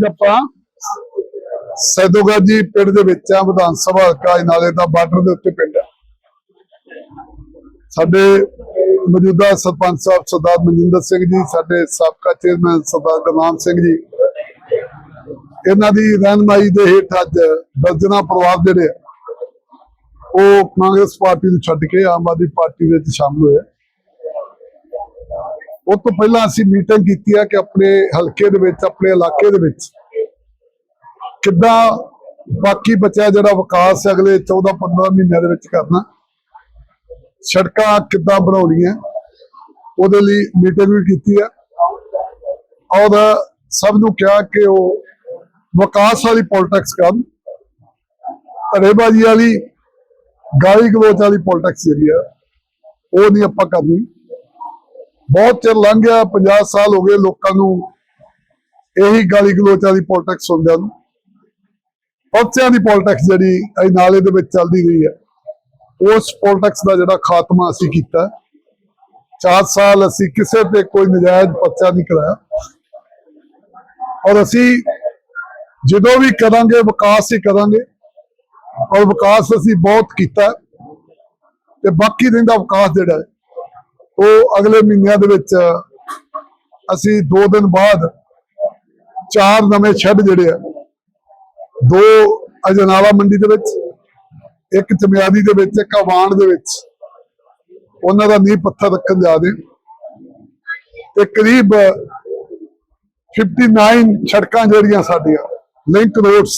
ਅੱਜ ਆਪਾਂ ਸੈਦੋਗਾਜੀ ਪਿੰਡ ਦੇ ਵਿੱਚ ਆ, ਵਿਧਾਨ ਸਭਾ ਹਲਕਾ ਨਾਲੇ ਦਾ ਬਾਰਡਰ ਦੇ ਉੱਤੇ ਪਿੰਡ ਹੈ ਸਾਡੇ ਮੌਜੂਦਾ ਸਰਪੰਚ ਸਾਹਿਬ ਸਰਦਾਰ ਮਨਜਿੰਦਰ ਸਿੰਘ ਜੀ, ਸਾਡੇ ਸਾਬਕਾ ਚੇਅਰਮੈਨ ਸਰਦਾਰ ਗੁਰਨਾਮ ਸਿੰਘ ਜੀ, ਇਹਨਾਂ ਦੀ ਰਹਿਨਮਾਈ ਦੇ ਹੇਠ ਅੱਜ ਦਰਜਨਾ ਪਰਿਵਾਰ ਜਿਹੜੇ ਉਹ ਕਾਂਗਰਸ ਪਾਰਟੀ ਨੂੰ ਛੱਡ ਕੇ ਆਮ ਆਦਮੀ ਪਾਰਟੀ ਵਿੱਚ ਸ਼ਾਮਲ ਹੋਏ ਉਹ ਤੋਂ ਪਹਿਲਾਂ ਅਸੀਂ ਮੀਟਿੰਗ ਕੀਤੀ ਆ ਕਿ ਆਪਣੇ ਹਲਕੇ ਦੇ ਵਿੱਚ, ਆਪਣੇ ਇਲਾਕੇ ਦੇ ਵਿੱਚ ਕਿੱਦਾਂ ਬਾਕੀ ਬਚਿਆ ਜਿਹੜਾ ਵਿਕਾਸ ਅਗਲੇ 14 15 ਮਹੀਨਿਆਂ ਦੇ ਵਿੱਚ ਕਰਨਾ। ਸੜਕਾਂ ਕਿੱਦਾਂ ਬਣਾਉਣੀਆਂ, ਉਹਦੇ ਲਈ ਮੀਟਿੰਗ ਵੀ ਕੀਤੀ ਹੈ ਔਰ ਸਭ ਨੂੰ ਕਿਹਾ ਕਿ ਉਹ ਵਿਕਾਸ ਵਾਲੀ ਪੋਲਿਟਿਕਸ ਕਰਨ। ਧੜੇਬਾਜ਼ੀ ਵਾਲੀ, ਗਾਲੀ ਗਲੋਚ ਵਾਲੀ ਪੋਲਿਟਿਕਸ ਜਿਹੜੀ ਆ, ਉਹ ਨਹੀਂ ਆਪਾਂ ਕਰਨੀ। ਬਹੁਤ ਚਿਰ ਲੰਘ ਗਿਆ 50 ਸਾਲ ਹੋ ਗਏ ਲੋਕਾਂ ਨੂੰ ਇਹੀ ਗਾਲੀ ਗਲੋਚ ਵਾਲੀ ਪੋਲਿਟਿਕਸ ਹੁੰਦਿਆਂ ਨੂੰ। ਪਰਚਿਆਂ ਦੀ ਪੋਲਿਟਿਕਸ ਜਿਹੜੀ ਇਹ ਨਾਲੇ ਦੇ ਵਿੱਚ ਚੱਲਦੀ ਰਹੀ ਹੈ, ਉਸ ਪੋਲਿਟਿਕਸ ਦਾ ਜਿਹੜਾ ਖਾਤਮਾ ਅਸੀਂ ਕੀਤਾ। 4 ਸਾਲ ਅਸੀਂ ਕਿਸੇ ਤੇ ਕੋਈ ਨਜਾਇਜ਼ ਪਰਚਾ ਨਹੀਂ ਕਰਾਇਆ। ਔਰ ਅਸੀਂ ਜਦੋਂ ਵੀ ਕਰਾਂਗੇ, ਵਿਕਾਸ ਹੀ ਕਰਾਂਗੇ। ਔਰ ਵਿਕਾਸ ਅਸੀਂ ਬਹੁਤ ਕੀਤਾ ਤੇ ਬਾਕੀ ਰਹਿੰਦਾ ਵਿਕਾਸ ਜਿਹੜਾ ਹੈ, ਉਹ ਅਗਲੇ ਮਹੀਨਿਆਂ ਦੇ ਵਿੱਚ, ਅਸੀਂ 2 ਦਿਨ ਬਾਅਦ ਚਾਰ ਨਵੇਂ ਸ਼ੈੱਡ ਜਿਹੜੇ ਆ ਦੋ ਅਜਨਾਲਾ ਮੰਡੀ ਦੇ ਵਿੱਚ, ਇੱਕ ਚਮਿਆਦੀ ਦੇ ਵਿੱਚ, ਇੱਕ ਆਵਾਨ ਦੇ ਵਿੱਚ ਉਹਨਾਂ ਦਾ ਨੀਂਹ ਪੱਥਰ ਰੱਖਣ ਜਾ ਰਹੇ ਤੇ ਕਰੀਬ 59 ਸੜਕਾਂ ਜਿਹੜੀਆਂ ਸਾਡੀਆਂ ਲਿੰਕ ਰੋਡਸ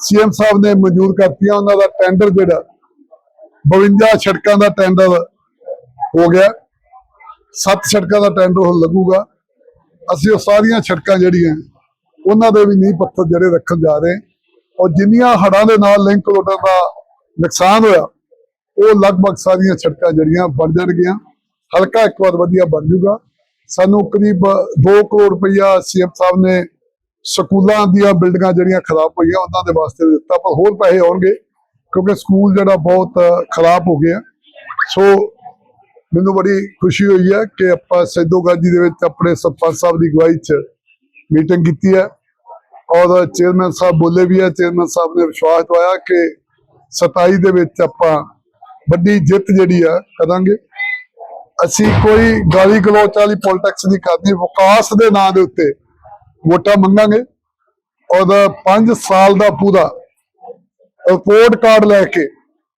ਸੀਐਮ ਸਾਹਿਬ ਨੇ ਮਨਜ਼ੂਰ ਕਰਤੀਆਂ, ਉਹਨਾਂ ਦਾ ਟੈਂਡਰ ਜਿਹੜਾ 52 ਸੜਕਾਂ ਦਾ ਟੈਂਡਰ ਹੋ ਗਿਆ। ਸੱਤ ਸੜਕਾਂ ਦਾ ਟੈਂਡਰ ਹੁਣ ਲੱਗੂਗਾ। ਅਸੀਂ ਉਹ ਸਾਰੀਆਂ ਸੜਕਾਂ ਜਿਹੜੀਆਂ ਉਹਨਾਂ ਦੇ ਵੀ ਨੀਂਹ ਪੱਥਰ ਜਿਹੜੇ ਰੱਖਣ ਜਾ ਰਹੇ ਔਰ ਜਿੰਨੀਆਂ ਹੜਾਂ ਦੇ ਨਾਲ ਲਿੰਕ ਰੋਡਾਂ ਦਾ ਨੁਕਸਾਨ ਹੋਇਆ, ਉਹ ਲਗਭਗ ਸਾਰੀਆਂ ਸੜਕਾਂ ਜਿਹੜੀਆਂ ਬਣ ਜਾਣਗੀਆਂ। ਹਲਕਾ ਇੱਕ ਵਾਰ ਵਧੀਆ ਬਣ ਜੂਗਾ ਸਾਨੂੰ ਕਰੀਬ 2 ਕਰੋੜ ਰੁਪਈਆ ਸੀਐਮ ਸਾਹਿਬ ਨੇ ਸਕੂਲਾਂ ਦੀਆਂ ਬਿਲਡਿੰਗਾਂ ਜਿਹੜੀਆਂ ਖਰਾਬ ਹੋਈਆਂ, ਉਹਨਾਂ ਦੇ ਵਾਸਤੇ ਦਿੱਤਾ, ਪਰ ਹੋਰ ਪੈਸੇ ਆਉਣਗੇ, ਕਿਉਂਕਿ ਸਕੂਲ ਜਿਹੜਾ ਬਹੁਤ ਖਰਾਬ ਹੋ ਗਿਆ। ਸੋ ਮੈਨੂੰ ਬੜੀ ਖੁਸ਼ੀ ਹੋਈ ਹੈ ਕਿ ਆਪਾਂ ਸੈਦੋਗਾਜੀ ਦੇ ਵਿੱਚ ਆਪਣੇ ਸਰਪੰਚ ਸਾਹਿਬ ਦੀ ਅਗਵਾਈ 'ਚ ਮੀਟਿੰਗ ਕੀਤੀ ਹੈ। ਔਰ ਚੇਅਰਮੈਨ ਸਾਹਿਬ ਬੋਲੇ ਵੀ ਹੈ ਚੇਅਰਮੈਨ ਸਾਹਿਬ ਨੇ ਵਿਸ਼ਵਾਸ ਦਵਾਇਆ ਕਿ 27 ਦੇ ਵਿੱਚ ਆਪਾਂ ਵੱਡੀ ਜਿੱਤ ਜਿਹੜੀ ਆ ਕਰਾਂਗੇ। ਅਸੀਂ ਕੋਈ ਗਾਲੀ ਗਲੋਚ ਵਾਲੀ ਪੋਲਿਟਿਕਸ ਨਹੀਂ ਕਰਨੀ, ਵਿਕਾਸ ਦੇ ਨਾਂ ਦੇ ਉੱਤੇ ਵੋਟਾਂ ਮੰਗਾਂਗੇ। ਔਰ 5 ਸਾਲ ਦਾ ਪੂਰਾ ਰਿਪੋਰਟ ਕਾਰਡ ਲੈ ਕੇ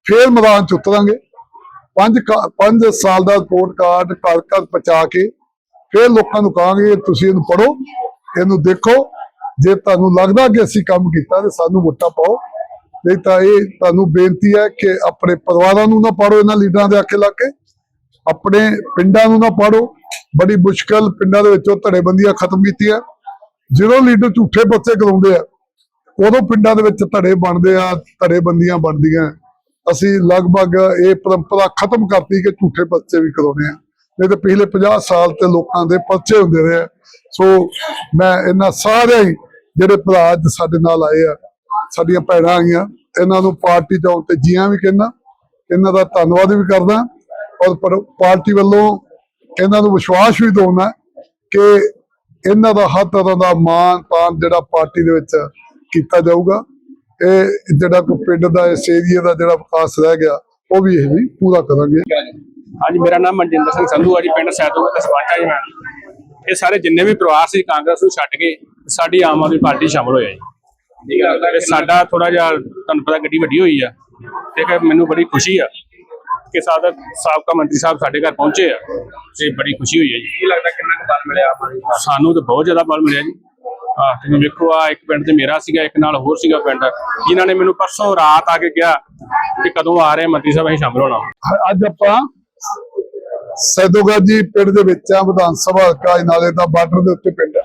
ਫੇਰ ਮੈਦਾਨ ਚ ਉਤਰਾਂਗੇ। 5 5 ਸਾਲ ਦਾ ਰਿਪੋਰਟ ਕਾਰਡ ਘਰ ਘਰ ਪਹੁੰਚਾ ਕੇ ਫੇਰ ਲੋਕਾਂ ਨੂੰ ਕਹਾਂਗੇ, ਤੁਸੀਂ ਇਹਨੂੰ ਪੜੋ ਇਹਨੂੰ ਦੇਖੋ ਜੇ ਤੁਹਾਨੂੰ ਲੱਗਦਾ ਕਿ ਅਸੀਂ ਕੰਮ ਕੀਤਾ ਤੇ ਸਾਨੂੰ ਵੋਟਾਂ ਪਾਓ, ਨਹੀਂ ਤਾਂ ਇਹ ਤੁਹਾਨੂੰ ਬੇਨਤੀ ਹੈ ਕਿ ਆਪਣੇ ਪਰਿਵਾਰਾਂ ਨੂੰ ਨਾ ਪਾੜੋ, ਇਹਨਾਂ ਲੀਡਰਾਂ ਦੇ ਆਖੇ ਲੱਗ। ਕੇ ਆਪਣੇ ਪਿੰਡਾਂ ਨੂੰ ਨਾ ਪਾੜੋ। ਬੜੀ ਮੁਸ਼ਕਲ ਪਿੰਡਾਂ ਦੇ ਵਿੱਚੋਂ ਧੜੇਬੰਦੀਆਂ ਖਤਮ ਕੀਤੀਆਂ। ਜਦੋਂ ਲੀਡਰ ਝੂਠੇ ਬੱਚੇ ਕਰਾਉਂਦੇ ਆ, ਉਦੋਂ ਪਿੰਡਾਂ ਦੇ ਵਿੱਚ ਧੜੇ ਬਣਦੇ ਆ, ਧੜੇਬੰਦੀਆਂ ਬਣਦੀਆਂ। ਅਸੀਂ ਲਗਭਗ ਇਹ ਪਰੰਪਰਾ ਖਤਮ ਕਰਤੀ ਕਿ ਝੂਠੇ ਬੱਚੇ ਵੀ ਕਰਾਉਣੇ ਆ। ਨਹੀਂ ਤਾਂ ਪਿਛਲੇ 50 ਸਾਲ ਤੇ ਲੋਕਾਂ ਦੇ ਪਰਚੇ ਹੁੰਦੇ ਰਹੇ ਆ। ਸੋ ਮੈਂ ਇਹਨਾਂ ਸਾਰੇ ਹੀ ਜਿਹੜੇ ਭਰਾ ਅੱਜ ਸਾਡੇ ਨਾਲ ਆਏ ਆ, ਸਾਡੀਆਂ ਭੈਣਾਂ ਆਈਆਂ, ਇਹਨਾਂ ਨੂੰ ਪਾਰਟੀ ਤੋਂ ਤੇ ਜੀਆਂ ਵੀ ਕਹਿੰਦਾ, ਇਹਨਾਂ ਦਾ ਧੰਨਵਾਦ ਵੀ ਕਰਦਾ, ਔਰ ਪਾਰਟੀ ਵੱਲੋਂ ਇਹਨਾਂ ਨੂੰ ਵਿਸ਼ਵਾਸ ਵੀ ਦਵਾਉਣਾ ਕਿ ਇਹਨਾਂ ਦਾ ਹਰ ਤਰ੍ਹਾਂ ਦਾ ਮਾਨ ਤਾਨ ਜਿਹੜਾ ਪਾਰਟੀ ਦੇ ਵਿੱਚ ਕੀਤਾ ਜਾਊਗਾ। ਇਹ ਜਿਹੜਾ ਕੋਈ ਪਿੰਡ ਦਾ, ਇਸ ਏਰੀਆ ਦਾ ਜਿਹੜਾ ਵਿਕਾਸ ਰਹਿ ਗਿਆ, ਉਹ ਵੀ ਇਹ ਵੀ ਪੂਰਾ ਕਰਾਂਗੇ। ਹਾਂਜੀ, ਮੇਰਾ ਨਾਮ ਮਨਜਿੰਦਰ ਸਿੰਘ ਸੰਧੂ ਆ ਜੀ, ਪਿੰਡ ਸੈਦੋਗਾ ਦਾ ਸਰਪੰਚ ਆ ਜੀ ਮੈਂ। ਇਹ ਸਾਰੇ ਜਿੰਨੇ ਵੀ ਪਰਿਵਾਰ ਸੀ ਕਾਂਗਰਸ ਨੂੰ ਛੱਡ ਕੇ ਸਾਡੀ ਆਮ ਆਦਮੀ ਪਾਰਟੀ ਸ਼ਾਮਲ ਹੋਇਆ ਜੀ। ਠੀਕ ਹੈ ਤੇ ਸਾਡਾ ਥੋੜਾ ਜਿਹਾ ਤੁਹਾਨੂੰ ਪਤਾ ਗੱਡੀ ਵੱਡੀ ਹੋਈ ਆ। ਤੇ ਕਿ ਮੈਨੂੰ ਬੜੀ ਖੁਸ਼ੀ ਆ ਕਿ ਸਾਡਾ ਸਾਬਕਾ ਮੰਤਰੀ ਸਾਹਿਬ ਸਾਡੇ ਘਰ ਪਹੁੰਚੇ ਆ ਤੇ ਬੜੀ ਖੁਸ਼ੀ ਹੋਈ ਹੈ ਜੀ। ਕੀ ਲੱਗਦਾ ਕਿੰਨਾ ਕੁ ਬਲ ਮਿਲਿਆ ਸਾਨੂੰ ਤਾਂ ਬਹੁਤ ਜ਼ਿਆਦਾ ਬਲ ਮਿਲਿਆ ਜੀ। ਆਹ ਤੁਸੀਂ ਵੇਖੋ ਆ ਇੱਕ ਪਿੰਡ ਤੇ ਮੇਰਾ ਸੀਗਾ ਇੱਕ ਨਾਲ ਹੋਰ ਸੀਗਾ ਪਿੰਡ। ਜਿਨ੍ਹਾਂ ਨੇ ਮੈਨੂੰ ਪਰਸੋਂ ਰਾਤ ਆ ਕੇ ਕਿਹਾ ਕਿ ਕਦੋਂ ਆ ਰਹੇ ਆ ਮੰਤਰੀ ਸਾਹਿਬ ਅਸੀਂ ਸ਼ਾਮਲ ਹੋਣਾ। ਅੱਜ ਆਪਾਂ ਸੈਦੋਗਾਜੀ ਪਿੰਡ ਦੇ ਵਿੱਚ ਆ ਵਿਧਾਨ ਸਭਾ ਹਲਕਾ ਨਾਲੇ ਦਾ ਬਾਰਡਰ ਦੇ ਉੱਤੇ ਪਿੰਡ ਹੈ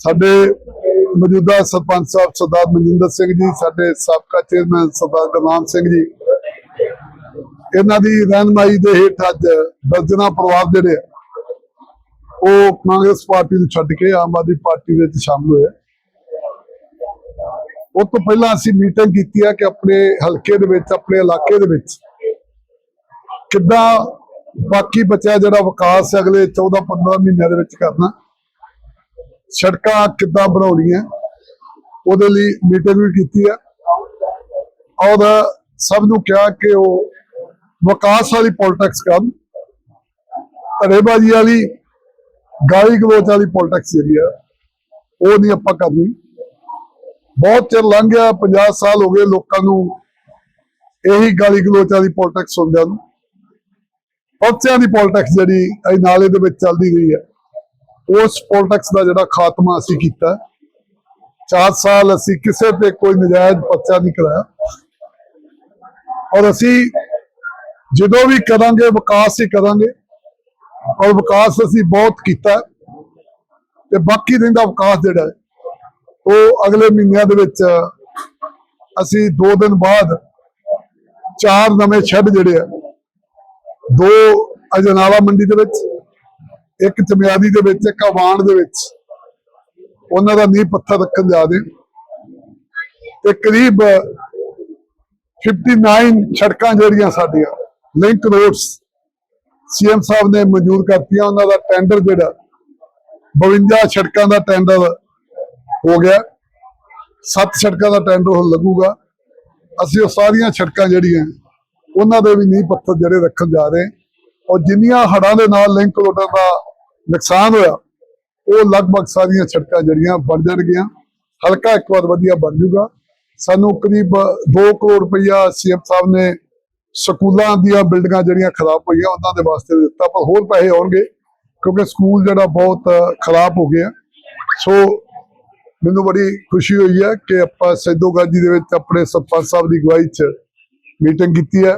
ਸਾਡੇ ਮੌਜੂਦਾ ਸਰਪੰਚ ਸਾਹਿਬ ਸਰਦਾਰ ਮਨਜਿੰਦਰ ਸਿੰਘ ਜੀ ਸਾਡੇ ਸਾਬਕਾ ਚੇਅਰਮੈਨ ਸਰਦਾਰ ਗੁਰਨਾਮ ਸਿੰਘ ਜੀ ਇਹਨਾਂ ਦੀ ਰਹਿਨਮਾਈ ਦੇ ਹੇਠ ਅੱਜ ਦਰਜਨਾ ਪਰਿਵਾਰ ਜਿਹੜੇ ਆ, ਉਹ ਕਾਂਗਰਸ ਪਾਰਟੀ ਨੂੰ ਛੱਡ ਕੇ ਆਮ ਆਦਮੀ ਪਾਰਟੀ ਵਿੱਚ ਸ਼ਾਮਲ ਹੋਏ ਉਹ ਤੋਂ ਪਹਿਲਾਂ ਅਸੀਂ ਮੀਟਿੰਗ ਕੀਤੀ ਆ ਕਿ ਆਪਣੇ ਹਲਕੇ ਦੇ ਵਿੱਚ ਆਪਣੇ ਇਲਾਕੇ ਦੇ ਵਿੱਚ ਕਿੱਦਾਂ ਬਾਕੀ ਬਚਿਆ ਜਿਹੜਾ ਵਿਕਾਸ ਅਗਲੇ 14 15 ਮਹੀਨਿਆਂ ਦੇ ਵਿੱਚ ਕਰਨਾ। ਸੜਕਾਂ ਕਿੱਦਾਂ ਬਣਾਉਣੀਆਂ, ਉਹਦੇ ਲਈ ਮੀਟਿੰਗ ਵੀ ਕੀਤੀ ਹੈ ਔਰ ਸਭ ਨੂੰ ਕਿਹਾ ਕਿ ਉਹ ਵਿਕਾਸ ਵਾਲੀ ਪੋਲਿਟਿਕਸ ਕਰਨ। ਧੜੇਬਾਜ਼ੀ ਵਾਲੀ, ਗਾਲੀ ਗਲੋਚ ਵਾਲੀ ਪੋਲਿਟਿਕਸ ਜਿਹੜੀ ਆ, ਉਹ ਨਹੀਂ ਆਪਾਂ ਕਰਨੀ। ਬਹੁਤ ਚਿਰ ਲੰਘ ਗਿਆ 50 ਸਾਲ ਹੋ ਗਏ ਲੋਕਾਂ ਨੂੰ ਇਹੀ ਗਾਲੀ ਗਲੋਚ ਵਾਲੀ ਪੋਲਿਟਿਕਸ ਹੁੰਦਿਆਂ ਨੂੰ। ਪਰਚਿਆਂ ਦੀ ਪੋਲਿਟਿਕਸ ਜਿਹੜੀ ਇਹ ਨਾਲੇ ਦੇ ਵਿੱਚ ਚੱਲਦੀ ਰਹੀ ਹੈ, ਉਸ ਪੋਲਿਟਿਕਸ ਦਾ ਜਿਹੜਾ ਖਾਤਮਾ ਅਸੀਂ ਕੀਤਾ। 4 ਸਾਲ ਅਸੀਂ ਕਿਸੇ ਤੇ ਕੋਈ ਨਜਾਇਜ਼ ਪਰਚਾ ਨਹੀਂ ਕਰਾਇਆ। ਔਰ ਅਸੀਂ ਜਦੋਂ ਵੀ ਕਰਾਂਗੇ, ਵਿਕਾਸ ਹੀ ਕਰਾਂਗੇ। ਔਰ ਵਿਕਾਸ ਅਸੀਂ ਬਹੁਤ ਕੀਤਾ ਤੇ ਬਾਕੀ ਰਹਿੰਦਾ ਵਿਕਾਸ ਜਿਹੜਾ ਹੈ, ਉਹ ਅਗਲੇ ਮਹੀਨਿਆਂ ਦੇ ਵਿੱਚ, ਅਸੀਂ 2 ਦਿਨ ਬਾਅਦ ਚਾਰ ਨਵੇਂ ਸ਼ੈੱਡ ਜਿਹੜੇ ਆ ਦੋ ਅਜਨਾਲਾ ਮੰਡੀ ਦੇ ਵਿੱਚ, ਇੱਕ ਚਮਿਆਦੀ ਦੇ ਵਿੱਚ, ਇੱਕ ਆਵਾਨ ਦੇ ਵਿੱਚ ਉਹਨਾਂ ਦਾ ਨੀਂਹ ਪੱਥਰ ਰੱਖਣ ਜਾ ਰਹੇ ਤੇ ਕਰੀਬ 59 ਸੜਕਾਂ ਜਿਹੜੀਆਂ ਸਾਡੀਆਂ ਲਿੰਕ ਰੋਡਸ ਸੀਐਮ ਸਾਹਿਬ ਨੇ ਮਨਜ਼ੂਰ ਕਰਤੀਆਂ, ਉਹਨਾਂ ਦਾ ਟੈਂਡਰ ਜਿਹੜਾ 52 ਸੜਕਾਂ ਦਾ ਟੈਂਡਰ ਹੋ ਗਿਆ। ਸੱਤ ਸੜਕਾਂ ਦਾ ਟੈਂਡਰ ਹੁਣ ਲੱਗੂਗਾ। ਅਸੀਂ ਉਹ ਸਾਰੀਆਂ ਸੜਕਾਂ ਜਿਹੜੀਆਂ ਉਹਨਾਂ ਦੇ ਵੀ ਨੀਂਹ ਪੱਥਰ ਜਿਹੜੇ ਰੱਖਣ ਜਾ ਰਹੇ ਔਰ ਜਿੰਨੀਆਂ ਹੜ੍ਹਾਂ ਦੇ ਨਾਲ ਲਿੰਕ ਰੋਡਾਂ ਦਾ ਨੁਕਸਾਨ ਹੋਇਆ, ਉਹ ਲਗਭਗ ਸਾਰੀਆਂ ਸੜਕਾਂ ਜਿਹੜੀਆਂ ਬਣ ਜਾਣਗੀਆਂ। ਹਲਕਾ ਇੱਕ ਵਾਰ ਵਧੀਆ ਬਣ ਜੂਗਾ ਸਾਨੂੰ ਕਰੀਬ 2 ਕਰੋੜ ਰੁਪਈਆ ਸੀਐਮ ਸਾਹਿਬ ਨੇ ਸਕੂਲਾਂ ਦੀਆਂ ਬਿਲਡਿੰਗਾਂ ਜਿਹੜੀਆਂ ਖਰਾਬ ਹੋਈਆਂ, ਉਹਨਾਂ ਦੇ ਵਾਸਤੇ ਦਿੱਤਾ, ਪਰ ਹੋਰ ਪੈਸੇ ਆਉਣਗੇ, ਕਿਉਂਕਿ ਸਕੂਲ ਜਿਹੜਾ ਬਹੁਤ ਖਰਾਬ ਹੋ ਗਿਆ। ਸੋ ਮੈਨੂੰ ਬੜੀ ਖੁਸ਼ੀ ਹੋਈ ਹੈ ਕਿ ਆਪਾਂ ਸੈਦੋਗਾਜੀ ਦੇ ਵਿੱਚ ਆਪਣੇ ਸਰਪੰਚ ਸਾਹਿਬ ਦੀ ਅਗਵਾਈ 'ਚ ਮੀਟਿੰਗ ਕੀਤੀ ਹੈ।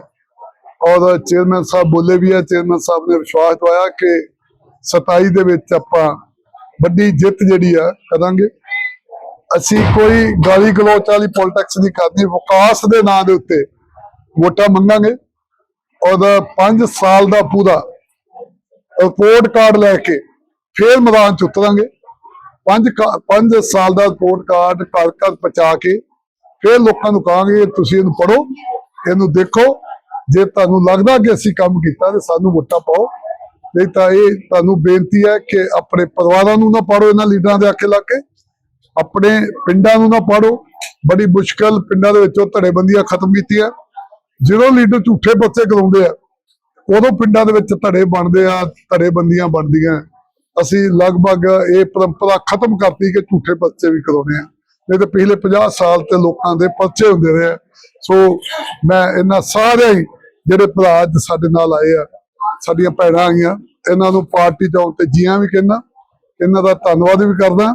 ਔਰ ਚੇਅਰਮੈਨ ਸਾਹਿਬ ਬੋਲੇ ਵੀ ਹੈ ਚੇਅਰਮੈਨ ਸਾਹਿਬ ਨੇ ਵਿਸ਼ਵਾਸ ਦਵਾਇਆ ਕਿ 27 ਦੇ ਵਿੱਚ ਆਪਾਂ ਵੱਡੀ ਜਿੱਤ ਜਿਹੜੀ ਆ ਕਰਾਂਗੇ। ਅਸੀਂ ਕੋਈ ਗਾਲੀ ਗਲੋਚ ਵਾਲੀ ਪੋਲਿਟਿਕਸ ਨਹੀਂ ਕਰਨੀ, ਵਿਕਾਸ ਦੇ ਨਾਂ ਦੇ ਉੱਤੇ ਵੋਟਾਂ ਮੰਗਾਂਗੇ। ਔਰ 5 ਸਾਲ ਦਾ ਪੂਰਾ ਰਿਪੋਰਟ ਕਾਰਡ ਲੈ ਕੇ ਫੇਰ ਮੈਦਾਨ ਚ ਉਤਰਾਂਗੇ। 5 5 ਸਾਲ ਦਾ ਰਿਪੋਰਟ ਕਾਰਡ ਘਰ ਘਰ ਪਹੁੰਚਾ ਕੇ ਫੇਰ ਲੋਕਾਂ ਨੂੰ ਕਹਾਂਗੇ, ਤੁਸੀਂ ਇਹਨੂੰ ਪੜੋ ਇਹਨੂੰ ਦੇਖੋ। ਜੇ ਤੁਹਾਨੂੰ ਲੱਗਦਾ ਕਿ ਅਸੀਂ ਕੰਮ ਕੀਤਾ ਤੇ ਸਾਨੂੰ ਵੋਟਾਂ ਪਾਓ, ਨਹੀਂ ਤਾਂ ਇਹ ਤੁਹਾਨੂੰ ਬੇਨਤੀ ਹੈ ਕਿ ਆਪਣੇ ਪਰਿਵਾਰਾਂ ਨੂੰ ਨਾ ਪਾੜੋ, ਇਹਨਾਂ ਲੀਡਰਾਂ ਦੇ ਆਖੇ ਲੱਗ। ਕੇ ਆਪਣੇ ਪਿੰਡਾਂ ਨੂੰ ਨਾ ਪਾੜੋ। ਬੜੀ ਮੁਸ਼ਕਲ ਪਿੰਡਾਂ ਦੇ ਵਿੱਚੋਂ ਧੜੇਬੰਦੀਆਂ ਖਤਮ ਕੀਤੀਆਂ। ਜਦੋਂ ਲੀਡਰ ਝੂਠੇ ਬੱਚੇ ਕਰਾਉਂਦੇ ਆ, ਉਦੋਂ ਪਿੰਡਾਂ ਦੇ ਵਿੱਚ ਧੜੇ ਬਣਦੇ ਆ, ਧੜੇਬੰਦੀਆਂ ਬਣਦੀਆਂ। ਅਸੀਂ ਲਗਭਗ ਇਹ ਪਰੰਪਰਾ ਖਤਮ ਕਰਤੀ ਕਿ ਝੂਠੇ ਬੱਚੇ ਵੀ ਕਰਾਉਣੇ ਆ। ਨਹੀਂ ਤਾਂ ਪਿਛਲੇ 50 ਸਾਲ ਤੇ ਲੋਕਾਂ ਦੇ ਪਰਚੇ ਹੁੰਦੇ ਰਹੇ ਆ। ਸੋ ਮੈਂ ਇਹਨਾਂ ਸਾਰੇ ਹੀ ਜਿਹੜੇ ਭਰਾ ਸਾਡੇ ਨਾਲ ਆਏ ਆ, ਸਾਡੀਆਂ ਭੈਣਾਂ ਆਈਆਂ, ਇਹਨਾਂ ਨੂੰ ਪਾਰਟੀ ਚ ਤੇ ਜੀਆਂ ਵੀ ਕਹਿੰਦਾ, ਇਹਨਾਂ ਦਾ ਧੰਨਵਾਦ ਵੀ ਕਰਦਾ,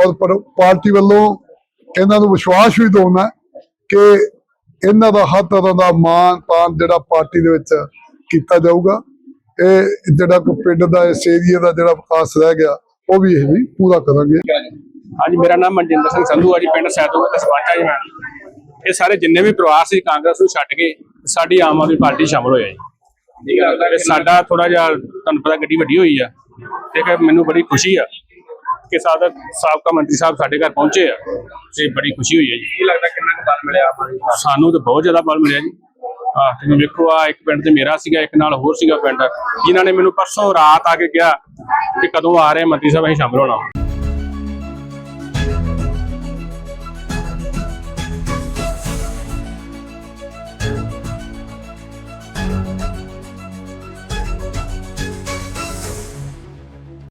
ਔਰ ਪਾਰਟੀ ਵੱਲੋਂ ਇਹਨਾਂ ਨੂੰ ਵਿਸ਼ਵਾਸ ਵੀ ਦਵਾਉਣਾ ਕਿ ਇਹਨਾਂ ਦਾ ਹਰ ਤਰ੍ਹਾਂ ਦਾ ਮਾਨ ਤਾਨ ਜਿਹੜਾ ਪਾਰਟੀ ਦੇ ਵਿੱਚ ਕੀਤਾ ਜਾਊਗਾ। ਇਹ ਜਿਹੜਾ ਕੋ ਪਿੰਡ ਦਾ, ਇਸ ਏਰੀਆ ਦਾ ਜਿਹੜਾ ਵਿਕਾਸ ਰਹਿ ਗਿਆ, ਉਹ ਵੀ ਇਹ ਵੀ ਪੂਰਾ ਕਰਾਂਗੇ। ਹਾਂਜੀ, ਮੇਰਾ ਨਾਮ ਮਨਜਿੰਦਰ ਸਿੰਘ ਸੰਧੂ ਆ ਜੀ, ਪਿੰਡ ਸੈਦੋਗੜ ਦਾ ਸਵਾਚਾ ਜੀ ਮੈਂ। ਇਹ ਸਾਰੇ ਜਿੰਨੇ ਵੀ ਪਰਿਵਾਰ ਸੀ ਕਾਂਗਰਸ ਨੂੰ ਛੱਡ ਕੇ ਸਾਡੀ ਆਮ ਆਦਮੀ ਪਾਰਟੀ ਸ਼ਾਮਲ ਹੋਇਆ ਜੀ। ਤੇ ਸਾਡਾ ਥੋੜਾ ਜਿਹਾ ਤੁਹਾਨੂੰ ਪਤਾ ਗੱਡੀ ਵੱਡੀ ਹੋਈ ਆ। ਤੇ ਕਿ ਮੈਨੂੰ ਬੜੀ ਖੁਸ਼ੀ ਆ ਕਿ ਸਾਡਾ ਸਾਬਕਾ ਮੰਤਰੀ ਸਾਹਿਬ ਸਾਡੇ ਘਰ ਪਹੁੰਚੇ ਆ ਤੇ ਬੜੀ ਖੁਸ਼ੀ ਹੋਈ ਹੈ ਜੀ। ਕੀ ਲੱਗਦਾ ਕਿੰਨਾ ਕੁ ਬਲ ਮਿਲਿਆ ਸਾਨੂੰ ਤਾਂ ਬਹੁਤ ਜ਼ਿਆਦਾ ਬਲ ਮਿਲਿਆ ਜੀ। ਆਹ ਤੁਸੀਂ ਵੇਖੋ ਆ ਇੱਕ ਪਿੰਡ ਤੇ ਮੇਰਾ ਸੀਗਾ ਇੱਕ ਨਾਲ ਹੋਰ ਸੀਗਾ ਪਿੰਡ। ਜਿਨ੍ਹਾਂ ਨੇ ਮੈਨੂੰ ਪਰਸੋਂ ਰਾਤ ਆ ਕੇ ਕਿਹਾ ਕਿ ਕਦੋਂ ਆ ਰਹੇ ਮੰਤਰੀ ਸਾਹਿਬ ਅਸੀਂ ਸ਼ਾਮਲ ਹੋਣਾ।